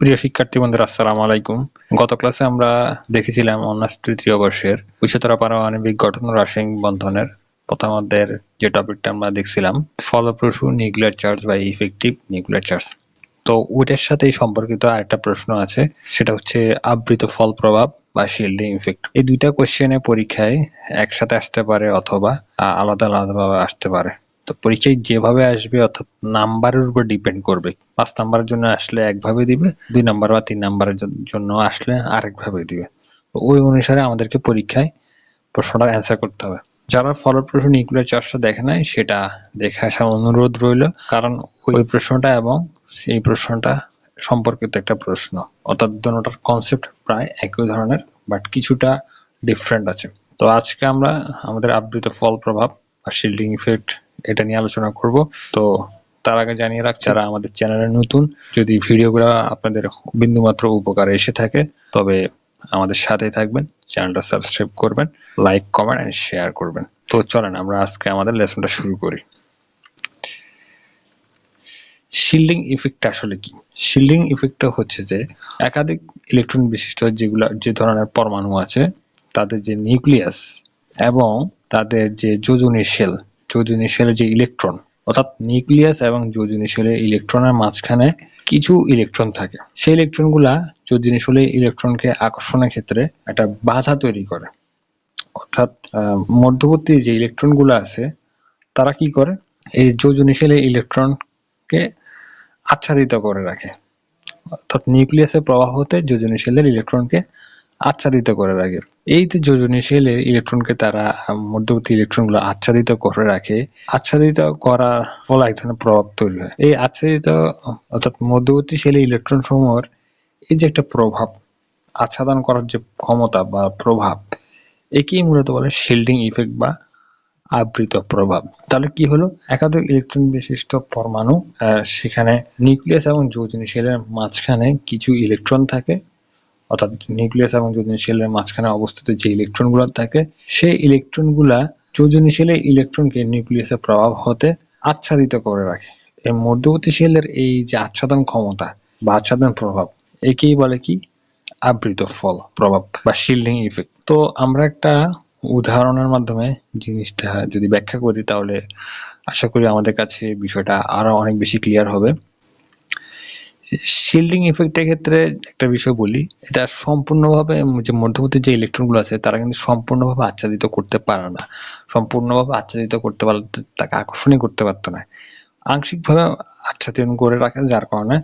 প্রিয় শিক্ষার্থী বন্ধুরা, আসসালামু আলাইকুম। গত ক্লাসে আমরা দেখেছিলাম অনার্স তৃতীয় বর্ষের উচ্চতর পারমাণবিক গঠন রাসায়নিক বন্ধনের প্রথম অধ্যায়ের যে টপিকটা আমরা দেখছিলাম, ফলপ্রসূ নিউক্লিয়ার চার্জ বা ইফেক্টিভ নিউক্লিয়ার চার্জ তো ওইটার সাথেই সম্পর্কিত আরেকটা প্রশ্ন আছে, সেটা হচ্ছে আবৃত ফল প্রভাব বা শিল্ডিং ইফেক্ট এই দুইটা কোশ্চেনে পরীক্ষায় একসাথে আসতে পারে অথবা আলাদা আলাদাভাবে আসতে পারে। তো পরীক্ষায় যেভাবে আসবে, অর্থাৎ নাম্বারের উপর ডিপেন্ড করবে। পাঁচ নাম্বারের জন্য আসলে একভাবে দিবে, দুই নাম্বার বা তিন নাম্বারের জন্য আসলে আরেকভাবে দিবে। তো ওই অনুসারে আমাদেরকে পরীক্ষায় প্রশ্নটা অ্যান্সার করতে হবে। যারা ফলপ্রসূ নিউক্লিয়ার চার্জটা দেখে নাই, সেটা দেখে আসার অনুরোধ রইল। কারণ ওই প্রশ্নটা এবং সেই প্রশ্নটা সম্পর্কিত একটা প্রশ্ন। অর্থাৎ দুটোটার কনসেপ্ট প্রায় একই ধরনের বাট কিছুটা ডিফারেন্ট আছে। তো আজকে আমরা আমাদের আবৃত ফল প্রভাব বা শিল্ডিং ইফেক্ট এটা নিয়ে আলোচনা করব। তো তার আগে জানিয়ে রাখ যারা আমাদের চ্যানেলে নতুন, যদি ভিডিওগুলো আপনাদের বিন্দুমাত্র উপকারে এসে থাকে, তবে আমাদের সাথেই থাকবেন, চ্যানেলটা সাবস্ক্রাইব করবেন, লাইক, কমেন্ট এন্ড শেয়ার করবেন। তো চলেন, আমরা আজকে আমাদের লেসনটা শুরু করি। শিল্ডিং ইফেক্ট আসলে কি? শিল্ডিং ইফেক্টটা হচ্ছে যে, একাধিক ইলেকট্রন বিশিষ্ট যেগুলো, যে ধরনের পরমাণু আছে, তাদের যে নিউক্লিয়াস এবং তাদের যে যোজনী শেল যোজনী যে ইলেকট্রন অর্থাৎ নিউক্লিয়াস এবং যোজনী ইলেকট্রনের মাঝখানে কিছু ইলেকট্রন থাকে। সেই ইলেকট্রনগুলা যোজনী ইলেকট্রনকে আকর্ষণের ক্ষেত্রে একটা বাধা তৈরি করে। অর্থাৎ মধ্যবর্তী যে ইলেকট্রনগুলো আছে, তারা কি করে? এই যোজনী ইলেকট্রনকে আচ্ছাদিত করে রাখে। অর্থাৎ নিউক্লিয়াসের প্রবাহ হতে যোজনী শেলের ইলেকট্রনকে আচ্ছাদিত করে রাখে এই যে যোজনী শেলের ইলেকট্রনকে তারা মধ্যবর্তী ইলেকট্রনগুলো আচ্ছাদিত করে রাখে, আচ্ছাদিত করার ফলে এক ধরনের প্রভাব তৈরি হয়। এই আচ্ছাদিত, অর্থাৎ মধ্যবর্তী শেলের ইলেকট্রন সমূহের এই যে একটা প্রভাব, আচ্ছাদন করার যে ক্ষমতা বা প্রভাব, একেই মূলত বলে শিল্ডিং ইফেক্ট বা আবৃত প্রভাব। তাহলে কি হলো? একাধিক ইলেকট্রন বিশিষ্ট পরমাণু সেখানে নিউক্লিয়াস এবং যোজনী শেলের মাঝখানে কিছু ইলেকট্রন থাকে। অর্থাৎ নিউক্লিয়াস এবং যোজনী শেলের মাঝখানে অবস্থিত যে ইলেকট্রনগুলো থাকে, সেই ইলেকট্রনগুলা যোজনী শেলের ইলেকট্রনকে নিউক্লিয়াসের প্রভাব হতে আচ্ছাদিত করে রাখে। এই মধ্যবর্তী শেলের এই যে আচ্ছাদন ক্ষমতা বা আচ্ছাদন প্রভাব, একেই বলে কি? আবৃত ফল, প্রভাব বা শিল্ডিং ইফেক্ট তো আমরা একটা উদাহরণের মাধ্যমে জিনিসটা যদি ব্যাখ্যা করি, তাহলে আশা করি আমাদের কাছে বিষয়টা আরও অনেক বেশি ক্লিয়ার হবে। শিল্ডিং ইফেক্টের ক্ষেত্রে একটা বিষয় বলি, এটা সম্পূর্ণভাবে যে মধ্যবর্তী যে ইলেকট্রনগুলো আছে, তারা কিন্তু সম্পূর্ণভাবে আচ্ছাদিত করতে পারে না। সম্পূর্ণভাবে আচ্ছাদিত করতে পারলে তাকে আকর্ষণই করতে পারতো না। আংশিকভাবে আচ্ছাদিত করে রাখে যার কারণে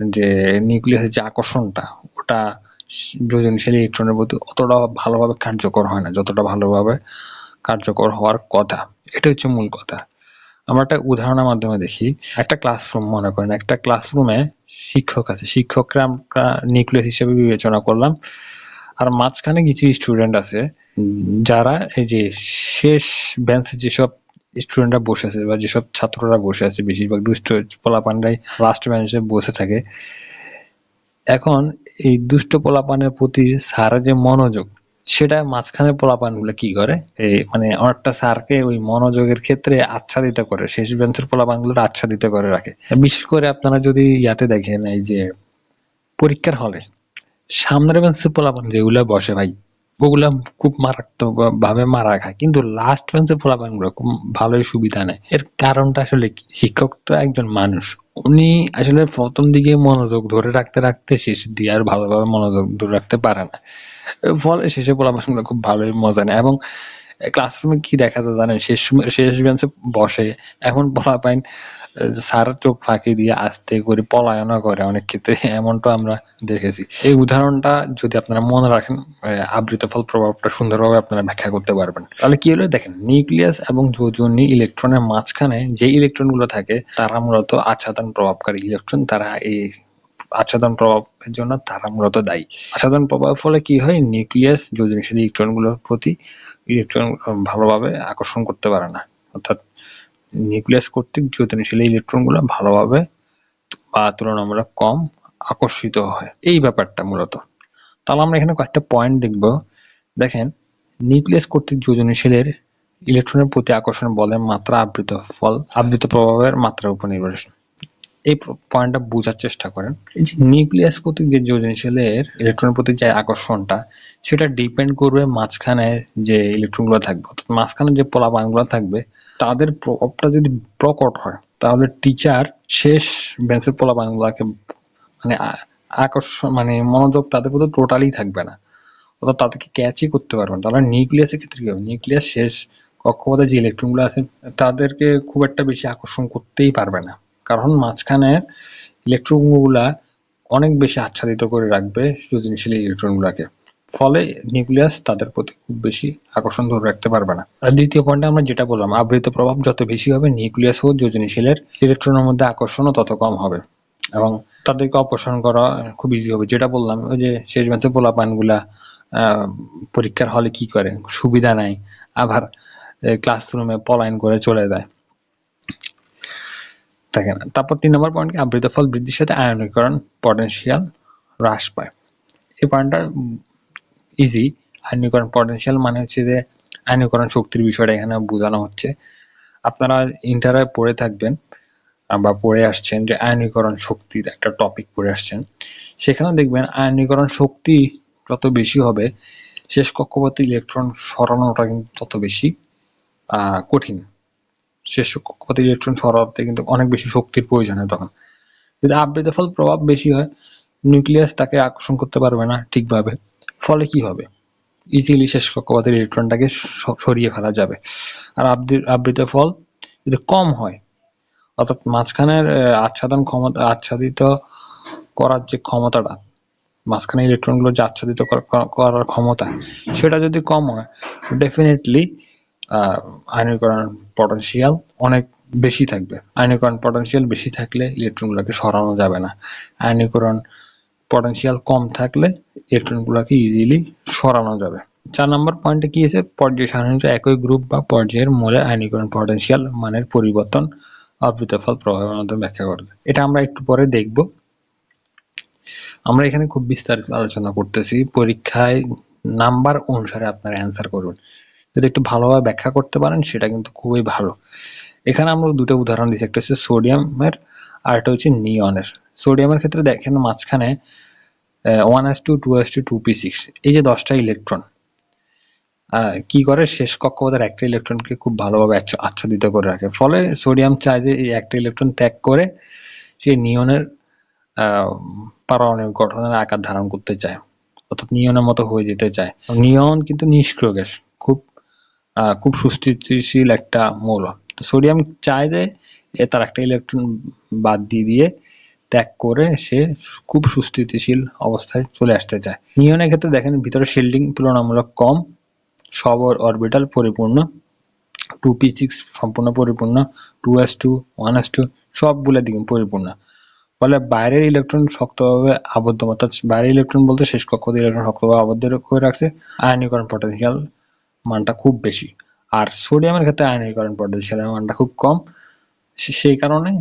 যে নিউক্লিয়াসের যে আকর্ষণটা, ওটা যোজনশীল ইলেকট্রনের প্রতি অতটা ভালোভাবে কার্যকর হয় না, যতটা ভালোভাবে কার্যকর হওয়ার কথা। এটা হচ্ছে মূল কথা। আমরা একটা উদাহরণের মাধ্যমে দেখি। একটা ক্লাসরুম মনে করেন একটা ক্লাসরুমে শিক্ষক আছে। শিক্ষকরা আমরা নিউক্লিয়াস হিসেবে বিবেচনা করলাম। আর মাঝখানে কিছু স্টুডেন্ট আছে যারা এই যে শেষ বেঞ্চে যেসব স্টুডেন্টরা বসে আছে বা যেসব ছাত্ররা বসে আছে বেশিরভাগ দুষ্ট পোলাপানরাই লাস্ট বেঞ্চে বসে থাকে। এখন এই দুষ্ট পোলাপানের প্রতি স্যারের যে মনোযোগ সেটা মাঝখানে পোলাপানগুলো কি করে? এই মানে অনেকটা স্যারকে ওই মনোযোগের ক্ষেত্রে আচ্ছাদিত করে, শেষ বেঞ্চের পোলাপানগুলো আচ্ছাদিত করে রাখে। বিশেষ করে আপনারা যদি ইয়াতে দেখেন, এই যে পরীক্ষার হলে, সামনের বেঞ্চের পোলাপান যেগুলো বসে ভাই ওগুলা খুব মারাত্মক ভাবে মারা খায়। কিন্তু লাস্ট বেঞ্চে পোলাপানগুলো খুব ভালোই সুবিধা নেয়। এর কারণটা আসলে কি? শিক্ষক তো একজন মানুষ। উনি আসলে প্রথম দিকে মনোযোগ ধরে রাখতে রাখতে শেষ দিয়ে আর ভালোভাবে মনোযোগ ধরে রাখতে পারে না। ফলে শেষে পোলাপানগুলো খুব ভালোই মজা নেয়। এবং ক্লাসরুমে কি দেখা যায় জানেন? শেষ শেষ বেঞ্চে বসে। এখন পোলাপাইন স্যার চোখ ফাঁকি দিয়ে আস্তে করে পলায়না করে অনেক ক্ষেত্রে। এমনটা আমরা দেখেছি। এই উদাহরণটা যদি আপনারা মনে রাখেন আহ, আবৃত ফল প্রভাবটা সুন্দরভাবে আপনারা ব্যাখ্যা করতে পারবেন। তাহলে কি হলো? দেখেন নিউক্লিয়াস এবং যোজনী ইলেকট্রনের মাঝখানে যে ইলেকট্রনগুলো থাকে তারা মূলত আচ্ছাদন প্রভাবকারী ইলেকট্রন। তারা এই আচ্ছাদন প্রভাবের জন্য তারা মূলত দায়ী। আচ্ছাদন প্রভাবের ফলে কি হয়? নিউক্লিয়াস যোজনশীল ইলেকট্রনগুলোর প্রতি ইলেকট্রন ভালোভাবে আকর্ষণ করতে পারে না। অর্থাৎ নিউক্লিয়াস কর্তৃক যোজনশীল ইলেকট্রনগুলো ভালোভাবে বা তুলনামূলক কম আকর্ষিত হয়। এই ব্যাপারটা মূলত। তাহলে আমরা এখানে কয়েকটা পয়েন্ট দেখব। দেখেন, নিউক্লিয়াস কর্তৃক যোজনশীলের ইলেকট্রনের প্রতি আকর্ষণ বলের মাত্রা আবৃত ফল আবৃত প্রভাবের মাত্রার উপর নির্ভরশীল। এই পয়েন্টটা বোঝার চেষ্টা করেন। এই যে নিউক্লিয়াস প্রতি যে যোজনশীলের ইলেকট্রনের প্রতি যে আকর্ষণটা, সেটা ডিপেন্ড করবে মাঝখানে যে ইলেকট্রনগুলো থাকবে। অর্থাৎ মাঝখানে যে পোলাপানগুলো থাকবে, তাদের প্রভাবটা যদি প্রকট হয়, তাহলে টিচার শেষ বেঞ্চের পোলাপানগুলোকে মানে আকর্ষণ মানে মনোযোগ তাদের প্রতি টোটালি থাকবে না। অর্থাৎ তাদেরকে ক্যাচই করতে পারবে না। তাহলে নিউক্লিয়াসের ক্ষেত্রে কি হবে? নিউক্লিয়াস শেষ, কক্ষপথে যে ইলেকট্রনগুলো আছে, তাদেরকে খুব একটা বেশি আকর্ষণ করতেই পারবে না। কারণ মাঝখানে ইলেকট্রনগুলা অনেক বেশি আচ্ছাদিত করে রাখবে সৃজনশীল ইলেকট্রনগুলাকে। ফলে নিউক্লিয়াস তাদের প্রতি খুব বেশি আকর্ষণ ধরে রাখতে পারবে না। আর দ্বিতীয় পয়েন্টে আমরা যেটা বললাম, আবৃত প্রভাব যত বেশি হবে নিউক্লিয়াস ও যোজনীশীলের ইলেকট্রনের মধ্যে আকর্ষণও তত কম হবে এবং তাদেরকে অপসারণ করা খুব ইজি হবে। যেটা বললাম, ওই যে শেষ ম্যাচে পোলাপানগুলা পরীক্ষার হলে কি করে? সুবিধা নাই, আবার ক্লাসরুমে পলায়ন করে চলে যায়। দেখেন তারপর তিন নম্বর পয়েন্ট আবৃত ফল বৃদ্ধির সাথে আয়নীকরণ পটেনশিয়াল হ্রাস পায়। এই পয়েন্টটা ইজি আয়নীকরণ পটেনশিয়াল মানে হচ্ছে যে আয়নীকরণ শক্তির বিষয়টা এখানে বোঝানো হচ্ছে। আপনারা ইন্টারে পড়ে থাকবেন বা পড়ে আসছেন যে আয়নীকরণ শক্তির একটা টপিক পড়ে আসছেন। সেখানে দেখবেন আয়নীকরণ শক্তি যত বেশি হবে, শেষ কক্ষপথে ইলেকট্রন সরানোটা কিন্তু তত বেশি কঠিন। শেষ কক্ষপথে ইলেকট্রন সরাতে কিন্তু অনেক বেশি শক্তির প্রয়োজন হয় তখন। যদি আবৃত ফল প্রভাব বেশি হয় নিউক্লিয়াস তাকে আকর্ষণ করতে পারবে না ঠিকভাবে। ফলে কি হবে? ইজিলি শেষ কক্ষপথের ইলেকট্রনটাকে সরিয়ে ফেলা যাবে। আর আবৃ- আবৃত ফল যদি কম হয়, অর্থাৎ মাঝখানের আচ্ছাদন ক্ষমতা, আচ্ছাদিত করার যে ক্ষমতাটা মাঝখানে ইলেকট্রনগুলো যে আচ্ছাদিত কর- কর- করার ক্ষমতা, সেটা যদি কম হয় ডেফিনেটলি আয়নীকরণ পটেনশিয়াল অনেক বেশি থাকবে। আয়নীকরণ পটেনশিয়াল বেশি থাকলে ইলেকট্রনগুলোকে সরানো যাবে না। আয়নীকরণ পটেনশিয়াল কম থাকলে ইলেকট্রনগুলোকে ইজিলি সরানো যাবে। চার নম্বর পয়েন্টে কি আছে? পর্যায় সাধারণত একই গ্রুপ বা পর্যায়ের মূলে আয়নীকরণ পটেনশিয়াল মানের পরিবর্তন আবৃত ফল প্রভাবের মাধ্যমে ব্যাখ্যা করবে এটা আমরা একটু পরে দেখব। আমরা এখানে খুব বিস্তারিত আলোচনা করতেছি। পরীক্ষায় নাম্বার অনুসারে আপনারা অ্যান্সার করবেন যদি একটু ভালোভাবে ব্যাখ্যা করতে পারেন, সেটা কিন্তু খুবই ভালো। এখানে আমরা দুটো উদাহরণ দিচ্ছি একটা হচ্ছে সোডিয়ামের আর একটা হচ্ছে নিয়নের। সোডিয়ামের ক্ষেত্রে দেখেন মাঝখানে one S two two S two two P six এই যে দশটা ইলেকট্রন কি করে? শেষ কক্ষপথের একটা ইলেকট্রনকে খুব ভালোভাবে আচ্ছা- আচ্ছাদিত করে রাখে। ফলে সোডিয়াম চায় যে এই একটা ইলেকট্রন ত্যাগ করে সে নিয়নের পারমাণবিক গঠনের আকার ধারণ করতে চায়, অর্থাৎ নিয়নের মতো হয়ে যেতে চায়। নিয়ন কিন্তু নিষ্ক্রিয় গ্যাস, খুব খুব সুস্থিতিশীল একটা মৌল। তো সোডিয়াম চায় যে এ তার একটা ইলেকট্রন বাদ দিয়ে দিয়ে ত্যাগ করে সে খুব সুস্থিতিশীল অবস্থায় চলে আসতে চায়। নিয়নের ক্ষেত্রে দেখেন ভিতরে শিল্ডিং তুলনামূলক কম, সব অরবিটাল পরিপূর্ণ টু পি সিক্স সম্পূর্ণ পরিপূর্ণ two S two one S two সবগুলো দিকে পরিপূর্ণ। ফলে বাইরের ইলেকট্রন শক্তভাবে আবদ্ধ, অর্থাৎ বাইরের ইলেকট্রন বলতে শেষ কক্ষতে ইলেকট্রন শক্তভাবে আবদ্ধ করে রাখছে, আয়নীকরণ পটেনশিয়াল মানটা খুব বেশি। আর সোডিয়ামের ক্ষেত্রে আয়নীকরণ পটেনশিয়ালের মানটা খুব কম। সেই কারণে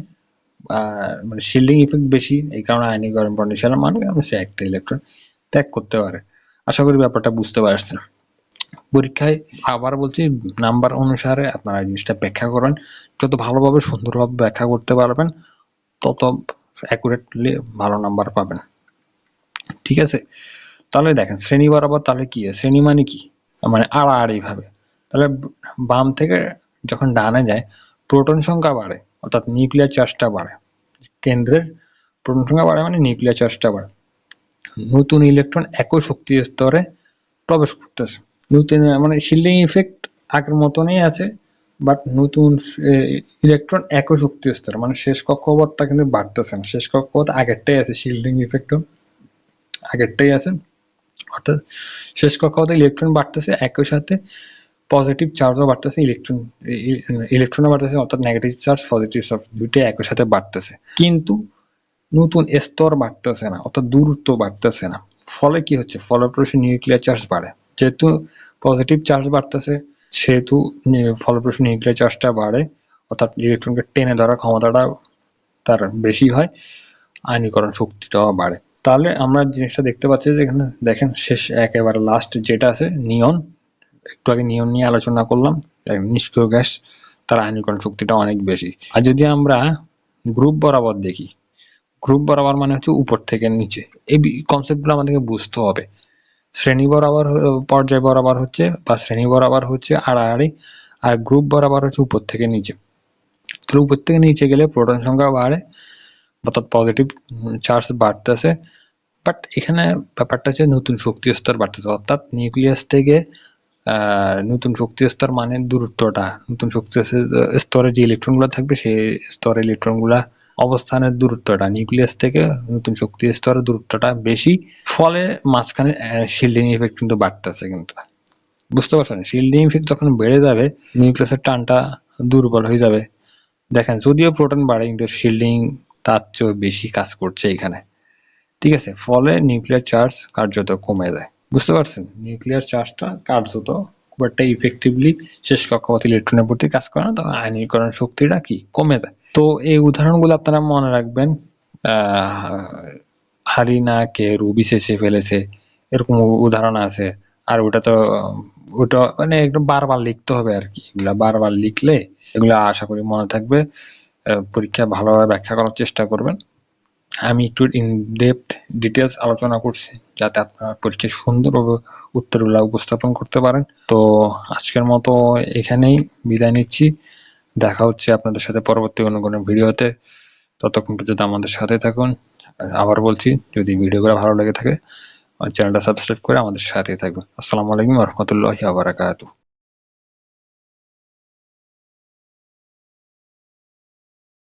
মানে শিল্ডিং ইফেক্ট বেশি। এই কারণে আয়নীকরণ পটেনশিয়ালের মান সে একটা ইলেকট্রন ত্যাগ করতে পারে আশা করি ব্যাপারটা বুঝতে পারছেন। পরীক্ষায় আবার বলছি নাম্বার অনুসারে আপনারা জিনিসটা ব্যাখ্যা করেন। যত ভালোভাবে, সুন্দরভাবে ব্যাখ্যা করতে পারবেন, তত অ্যাকুরেটলি ভালো নাম্বার পাবেন। ঠিক আছে? তাহলে দেখেন, শ্রেণি বরাবর তাহলে কি? শ্রেণি মানে কি? মানে আড়াআড়ি ভাবে। তাহলে বাম থেকে যখন ডানে যায়, প্রোটন সংখ্যা বাড়ে, অর্থাৎ নিউক্লিয়ার চার্জটা বাড়ে। কেন্দ্রের প্রোটন সংখ্যা বাড়ে মানে নিউক্লিয়ার চার্জটা বাড়ে। নতুন ইলেকট্রন একই শক্তি স্তরে প্রবেশ করতেছে। নতুন মানে শিল্ডিং ইফেক্ট আগের মতনই আছে বাট নতুন ইলেকট্রন একই শক্তি স্তরে। মানে শেষ কক্ষপথটা কিন্তু বাড়তেছে না। শেষ কক্ষপথ আগেরটাই আছে শিল্ডিং ইফেক্টও আগেরটাই আছে। অর্থাৎ শেষ কক্ষপথে ইলেকট্রন বাড়তেছে, একই সাথে পজিটিভ চার্জও বাড়তেছে ইলেকট্রন ইলেকট্রনও বাড়তেছে, অর্থাৎ নেগেটিভ চার্জ পজিটিভ চার্জ দুইটাই একই সাথে বাড়তেছে। কিন্তু নতুন স্তর বাড়তেছে না, অর্থাৎ দূরত্ব বাড়তেছে না। ফলে কি হচ্ছে? ফলপ্রসূ নিউক্লিয়ার চার্জ বাড়ে। যেহেতু পজিটিভ চার্জ বাড়তেছে, সেহেতু ফলপ্রসূ নিউক্লিয়ার চার্জটা বাড়ে, অর্থাৎ ইলেকট্রনকে টেনে ধরার ক্ষমতাটা তার বেশি হয়, আয়নীকরণ শক্তিটাও বাড়ে। তাহলে আমরা জিনিসটা দেখতে পাচ্ছি যে এখানে দেখেন শেষ একেবারে লাস্ট যেটা আছে নিয়ন একটু আগে নিয়ন নিয়ে আলোচনা করলাম নিষ্ক্রিয় গ্যাস, তার আয়নীকরণ শক্তিটা অনেক বেশি। আর যদি আমরা গ্রুপ বরাবর দেখি গ্রুপ বরাবর মানে হচ্ছে উপর থেকে নিচে। এই কনসেপ্টগুলো আমাদেরকে বুঝতে হবে। শ্রেণি বরাবর পর্যায় বরাবর হচ্ছে বা শ্রেণি বরাবর হচ্ছে আড়াআড়ি, আর গ্রুপ বরাবর হচ্ছে উপর থেকে নিচে। তাহলে উপর থেকে নিচে গেলে প্রোটন সংখ্যা বাড়ে অর্থাৎ পজিটিভ চার্জ বাড়তেছে। বাট এখানে ব্যাপারটা হচ্ছে নতুন শক্তি স্তর বাড়তেছে। অর্থাৎ নিউক্লিয়াস থেকে নতুন শক্তি স্তর মানে দূরত্বটা। নতুন শক্তি স্তরে যে ইলেকট্রনগুলো থাকবে, সেই স্তরে ইলেকট্রনগুলা অবস্থানের দূরত্বটা। নিউক্লিয়াস থেকে নতুন শক্তি স্তরের দূরত্বটা বেশি। ফলে মাঝখানে শিল্ডিং ইফেক্ট কিন্তু বাড়তেছে কিন্তু। বুঝতে পারছেন? শিল্ডিং ইফেক্ট যখন বেড়ে যাবে নিউক্লিয়াসের টানটা দুর্বল হয়ে যাবে। দেখেন, যদিও প্রোটন বাড়ে, কিন্তু শিল্ডিং তার চেয়েও বেশি কাজ করছে এখানে। ঠিক আছে, ফলে নিউক্লিয়ার চার্জ কার্যত কমে যায়। বুঝতে পারছেন? নিউক্লিয়ার চার্জটা কার্যত খুব একটা ইফেক্টিভলি শেষ কক্ষপথ ইলেকট্রনের প্রতি কাজ করে না, তবে আয়নীকরণ শক্তিটা কি? কমে যায়। তো এই উদাহরণগুলো আপনারা মনে রাখবেন, আহ, হারিনা কে রুবি শেষে ফেলেছে, এরকম উদাহরণ আছে। আর ওটা তো, ওটা মানে একদম বারবার লিখতে হবে আর কি। এগুলা বারবার লিখলে এগুলা আশা করি মনে থাকবে। পরীক্ষা ভালোভাবে ব্যাখ্যা করার চেষ্টা করবেন। আমি একটু ইন ডেপথ ডিটেলস আলোচনা করছি, যাতে আপনারা পরীক্ষায় সুন্দরভাবে উত্তরগুলো উপস্থাপন করতে পারেন। তো আজকের মতো এখানেই বিদায় নিচ্ছি। দেখা হচ্ছে আপনাদের সাথে পরবর্তী কোনো কোনো ভিডিওতে। ততক্ষণ পর্যন্ত আমাদের সাথে থাকুন। আবার বলছি, যদি ভিডিওগুলো ভালো লেগে থাকে, চ্যানেলটা সাবস্ক্রাইব করে আমাদের সাথে থাকবেন আসসালামু আলাইকুম রহমতুল্লাহি আবরাকাতুহ